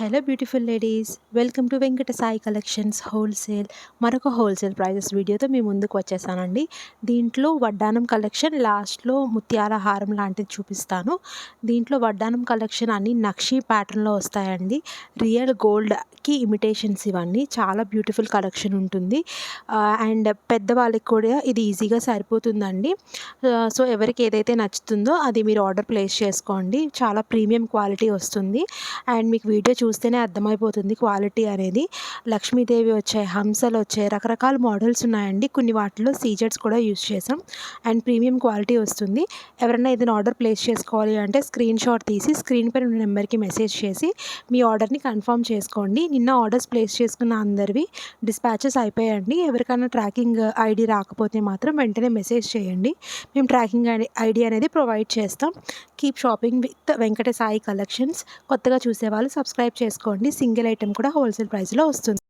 Hello beautiful ladies welcome to Venkata Sai collections wholesale మరొక wholesale prices వీడియోతో మీ ముందుకు వచ్చేసానండి. దీంట్లో వడ్డానం కలెక్షన్ లాస్ట్లో ముత్యాల హారం లాంటిది చూపిస్తాను. దీంట్లో వడ్డానం కలెక్షన్ అన్ని నక్షీ ప్యాటర్న్లో వస్తాయండి. రియల్ గోల్డ్కి ఇమిటేషన్స్ ఇవన్నీ. చాలా బ్యూటిఫుల్ కలెక్షన్ ఉంటుంది. అండ్ పెద్దవాళ్ళకి కూడా ఇది ఈజీగా సరిపోతుందండి. సో ఎవరికి ఏదైతే నచ్చుతుందో అది మీరు ఆర్డర్ ప్లేస్ చేసుకోండి. చాలా ప్రీమియం క్వాలిటీ వస్తుంది. అండ్ మీకు వీడియో చూస్తేనే అర్థమైపోతుంది క్వాలిటీ అనేది. లక్ష్మీదేవి వచ్చాయి హంసలు వచ్చాయి రకరకాల మోడల్స్ ఉన్నాయండి. కొన్ని వాటిలో సీజర్స్ కూడా యూస్ చేసాం అండ్ ప్రీమియం క్వాలిటీ వస్తుంది. ఎవరైనా ఏదైనా ఆర్డర్ ప్లేస్ చేసుకోవాలి అంటే స్క్రీన్ షాట్ తీసి స్క్రీన్ పైన ఉన్న నెంబర్కి మెసేజ్ చేసి మీ ఆర్డర్ని కన్ఫర్మ్ చేసుకోండి. నిన్న ఆర్డర్స్ ప్లేస్ చేసుకున్న అందరివి డిస్పాచెస్ అయిపోయాయండి. ఎవరికైనా ట్రాకింగ్ ఐడి రాకపోతే మాత్రం వెంటనే మెసేజ్ చేయండి. మేము ట్రాకింగ్ ఐడి అనేది ప్రొవైడ్ చేస్తాం. Keep shopping with Venkata Sai collections. కొత్తగా చూసేవాళ్ళు సబ్స్క్రైబ్ చేసుకోండి. సింగిల్ ఐటెం కూడా హోల్సేల్ ప్రైస్లో వస్తుంది.